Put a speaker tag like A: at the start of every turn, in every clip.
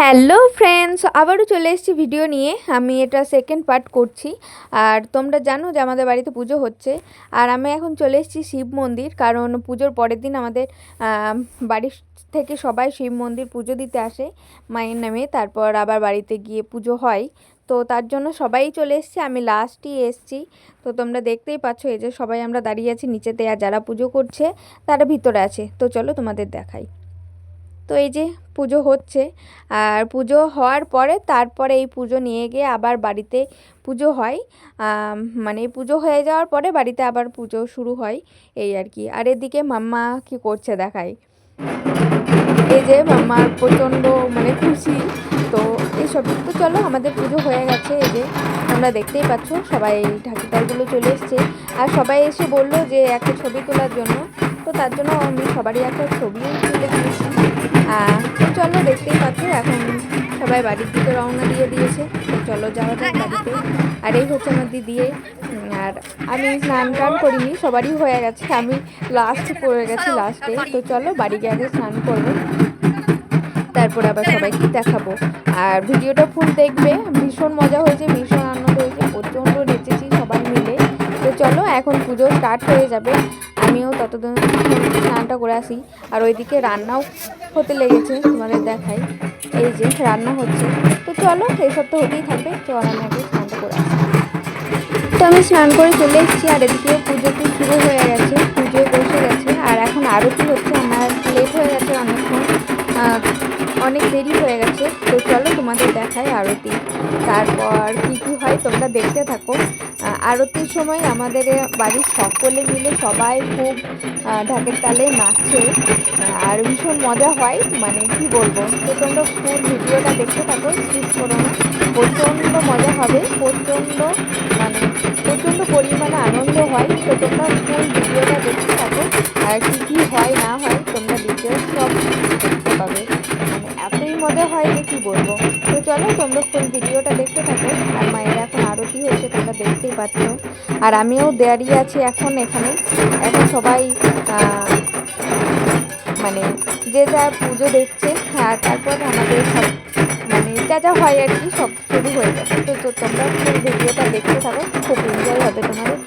A: Hello friends, আবারও চলে এসেছি ভিডিও নিয়ে। আমি এটা সেকেন্ড পার্ট করছি। আর তোমরা জানো যে আমাদের বাড়িতে পুজো হচ্ছে। আর আমি এখন চলে এসেছি শিব মন্দির, কারণ পুজোর পরের দিন আমাদের বাড়ির থেকে সবাই শিব মন্দির পুজো দিতে আসে মায়ের নামে। তারপর আবার বাড়িতে গিয়ে পুজো হয়। তো তার জন্য সবাই চলে এসেছে। আমি লাস্টই এসেছি। তো তোমরা দেখতেই পাচ্ছ, এই যে সবাই আমরা দাঁড়িয়ে আছি নিচেতে। আর যারা পুজো করছে, তারা ভিতরে আছে। তো চলো তোমাদের দেখাই। তো এই যে পুজো হচ্ছে, আর পুজো হওয়ার পরে তারপরে এই পুজো নিয়ে গিয়ে আবার বাড়িতে পুজো হয়। মানে পুজো হয়ে যাওয়ার পরে বাড়িতে আবার পুজো শুরু হয় এই আর কি। আর এদিকে মাম্মা কি করছে দেখাই। এই যে মাম্মার প্রচণ্ড মানে খুশি। তো এইসব তো চলো আমাদের পুজো হয়ে গেছে। এই যে তোমরা দেখতেই পাচ্ছ সবাই ঠাকুরদারগুলো চলে এসছে। আর সবাই এসে বলল যে একটা ছবি তোলার জন্য। তো তার জন্য আমি সবারই একটা ছবিও তুলে দিয়েছি। তো চলো দেখতেই পাচ্ছ, এখন সবাই বাড়ির দিকে রওনা দিয়ে দিয়েছে। তো চলো যাওয়া যাক বাড়িতে। আর এই হচ্ছে আমার দিদি। আর আমি স্নান টান করিনি, সবারই হয়ে গেছে। আমি লাস্ট পড়ে গেছি লাস্টে তো চলো বাড়ি গিয়ে আগে স্নান করব। তারপর আবার সবাইকে দেখাবো। আর ভিডিওটা ফুল দেখবে। ভীষণ মজা হয়েছে, ভীষণ আনন্দ হয়েছে। প্রচণ্ড নেচেছি সবাই মিলে। তো চলো, এখন পুজো স্টার্ট হয়ে যাবে। আমিও ততদিন স্নানটা করে আসি। আর ওইদিকে রান্নাও হতে লেগেছে, তোমাদের দেখাই। এই যে রান্না হচ্ছে। তো চলো এইসব তো হতেই থাকবে আর আমি স্নানটা করে আসি। তো আমি স্নান করে চলে এসেছি, আর এদিকে পুজোটি শুরু হয়ে গেছে, পুজোয় বসে গেছে। আর এখন আরতি হচ্ছে, আমার লেট হয়ে গেছে অনেকক্ষণ। অনেক দেরি হয়ে গেছে। তো চলো তোমাদের দেখায় আরতি। তারপর কী কী হয়, তোমরা দেখতে থাকো। আরতির সময় আমাদের বাড়ির সকলে মিলে সবাই খুব ঢাকের তালে আহ, আর ভীষণ মজা হয় মানে কি বলব? তো তোমরা ফুল ভিডিওটা দেখতে থাকো স্কিপ করো না। প্রচণ্ড মজা হবে প্রচণ্ড মানে প্রচণ্ড পরিমাণে আনন্দ হয়। তো তোমরা ফুল ভিডিওটা দেখতে থাকো আর কী কী হয় না হয় তোমরা ডিটেলস সব দেখতে পাবে। মানে এতই মজা হয় যে কী বলব? তো চলো তোমরা ফুল ভিডিওটা দেখতে থাকো আর মায়ের এখন হয়েছে তোমরা দেখতেই পাচ্ছ। আর আমিও দাঁড়িয়ে আছি এখন এখানে। এখন সবাই মানে যে যা পুজো দেখছে হ্যাঁ তারপর আমাদের সব মানে যা যা হয় আর কি, সব শুরু হয়ে যাবে তো তোমরা ভিডিওটা দেখতে থাকো, খুব এনজয় হবে তোমাদের।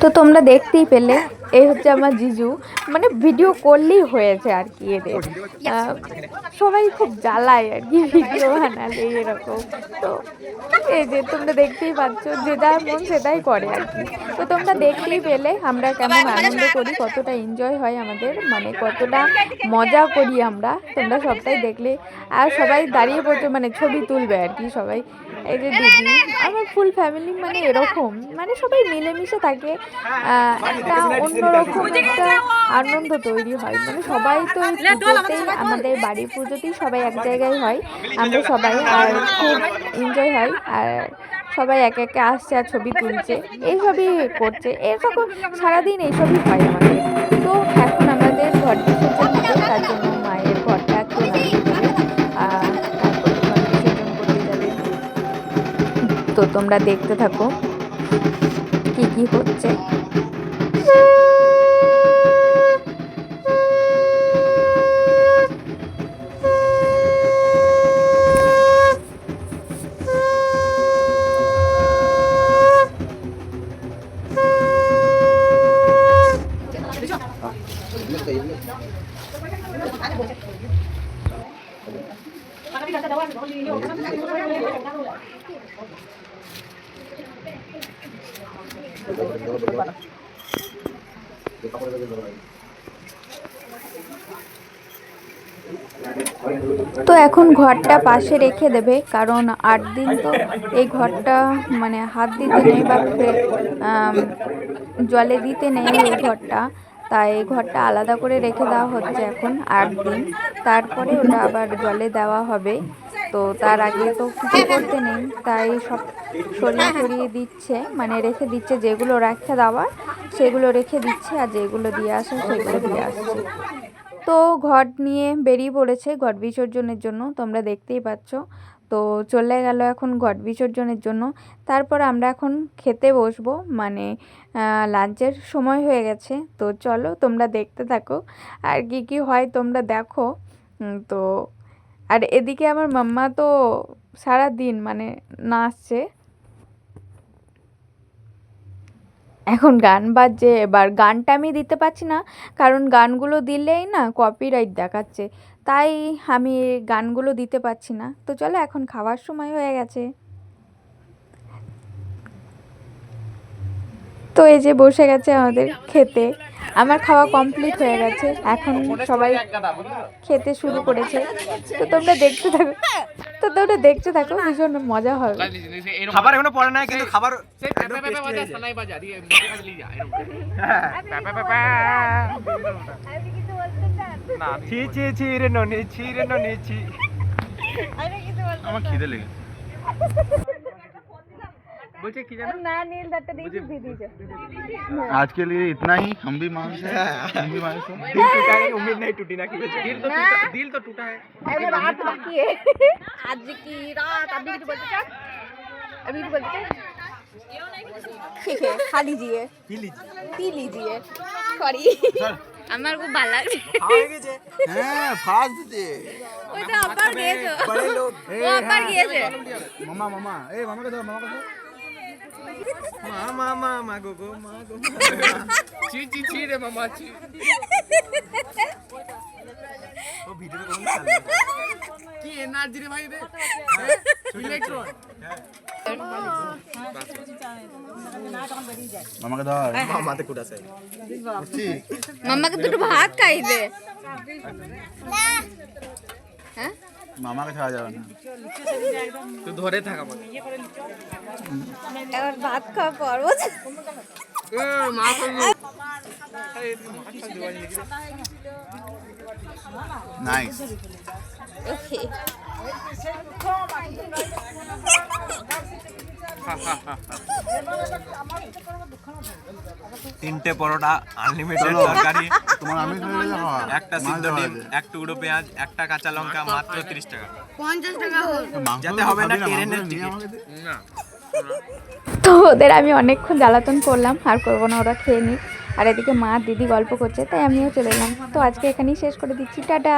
A: তো তোমরা দেখতেই পেলে, এই হচ্ছে আমার জিজু। মানে ভিডিও করলেই হয়েছে আর কি এদের। সবাই খুব জ্বালায় আর কি ভিডিও বানালে এরকম। তো এই যে তোমরা দেখতেই পাচ্ছ, যে যার মন সেটাই করে আর কি। তো তোমরা দেখতেই পেলে আমরা কেমন আনন্দ করি, কতটা এনজয় হয় আমাদের মানে কতটা মজা করি আমরা, তোমরা সবটাই দেখলে। আর সবাই দাঁড়িয়ে পড়ছে মানে ছবি তুলবে আর কি সবাই। এই যে দিদি আমার ফুল ফ্যামিলি মানে এরকম। মানে সবাই মিলেমিশে থাকে। একটা অন্যরকম একটা আনন্দ তৈরি হয়। মানে সবাই তো এই পুজোতেই আমাদের বাড়ির পুজোতেই সবাই এক জায়গায় হয়। আমরা সবাই আর খুব এনজয় হয়। আর সবাই এক একে আসছে আর ছবি তুলছে। এইসবই করছে। এরকম সারাদিন এইসবই হয় আমাদের। তো এখন আমাদের ঘর তো তোমরা দেখতে থাকো। কি কি হচ্ছে? তো এখন ঘরটা পাশে রেখে দেবে, কারণ আট দিন তো এই ঘরটা মানে হাত দিতে নেই বা জলে দিতে নেই এই ঘরটা। তাই এই ঘরটা আলাদা করে রেখে দেওয়া হচ্ছে এখন আট দিন। তারপরে ওটা আবার জলে দেওয়া হবে। তো তার আগে তো কিছু করতে নেই তাই সব সরিয়ে সরিয়ে দিচ্ছে মানে রেখে দিচ্ছে যেগুলো রেখে দেওয়ার সেগুলো রেখে দিচ্ছে আর যেগুলো দিয়ে আসে সেগুলো দিয়ে আসছে। তো ঘট নিয়ে বেরিয়ে পড়েছে ঘট বিসর্জনের জন্য তোমরা দেখতেই পাচ্ছ। তো চলে গেল এখন ঘট বিসর্জনের জন্য। তারপর আমরা এখন খেতে বসবো মানে লাঞ্চের সময় হয়ে গেছে। তো চলো তোমরা দেখতে থাকো আর কি কি হয় তোমরা দেখো। তো আর এদিকে আমার মাম্মা তো সারা দিন মানে নাচছে। এখন গান বাজছে, এবার গানটা আমি দিতে পারছি না, কারণ গানগুলো দিলেই না কপিরাইট দেখাচ্ছে। তাই আমি গানগুলো দিতে পারছি না। তো চলো এখন খাওয়ার সময় হয়ে গেছে। তো এই যে বসে গেছে আমাদের খেতে। আমার খাওয়া কমপ্লিট হয়ে গেছে এখন সবাই খেতে শুরু করেছে তো তোমরা দেখতে থাকো তো তোমরা দেখতে থাকো ভীষণ মজা হবে
B: খাবার এখনও পড়ে নাই কিন্তু খাবার ছি ছি ছি রে ননি ছি রে ননি ছি আমার খিদে লেগে বলছে কি জানো
C: आज के लिए इतना ही हम भी मांस हैं हम भी मांस हैं
B: दिल टूटा है उम्मीद नहीं टूटी ना कि दिल तो टूटा दिल तो टूटा है
A: রাত বাকি আজ কি রাত আপনি কিছু বলতে চান আপনি কিছু বলতে চান ঠিক है खा लीजिए
B: पी लीजिए
A: पी लीजिए सॉरी আমার খুব ভালো লাগছে
B: খাওয়া গেছে
C: हैं फास्ट दे
A: ওই তো আবার গিয়েছো
B: बड़े लोग
A: ও আবার গিয়েছে
C: मामा मामा ए मामा का दो मामा মা মা
B: মা মা গো গো মা গো চি চি চি রে মামা চি ও ভিডিও কোন কি এনার্জি রে ভাই রে? হ্যাঁ, ইলেকট্রন
C: হ্যাঁ। মামাকে ধর।
B: মামাতে কুটা চাই
A: মামাকে দুটো ভাত খাই দে। আচ্ছা।
C: হ্যাঁ? মামাকে ছাড়া যাবে না।
B: তুই ধরে থাক আমাকে।
A: এবার ভাত খাওয়া পর্ব
B: মা
A: Nice.
D: তিনটে পরোটা আনলিমিটেড তরকারি।
C: তোমার আমি
D: একটা সিদ্ধ ডিম এক টুকরো পেঁয়াজ একটা কাঁচা লঙ্কা মাত্র 30 টাকা। 50 টাকা যাতে হবে না ট্রেনের টিকিট
A: তো ওদের আমি অনেকক্ষণ জ্বালাতন করলাম আর করব না ওরা খেয়ে নিই আর এদিকে মা দিদি গল্প করছে, তাই আমিও চলে এলাম। তো আজকে এখানেই শেষ করে দিচ্ছি, টাটা।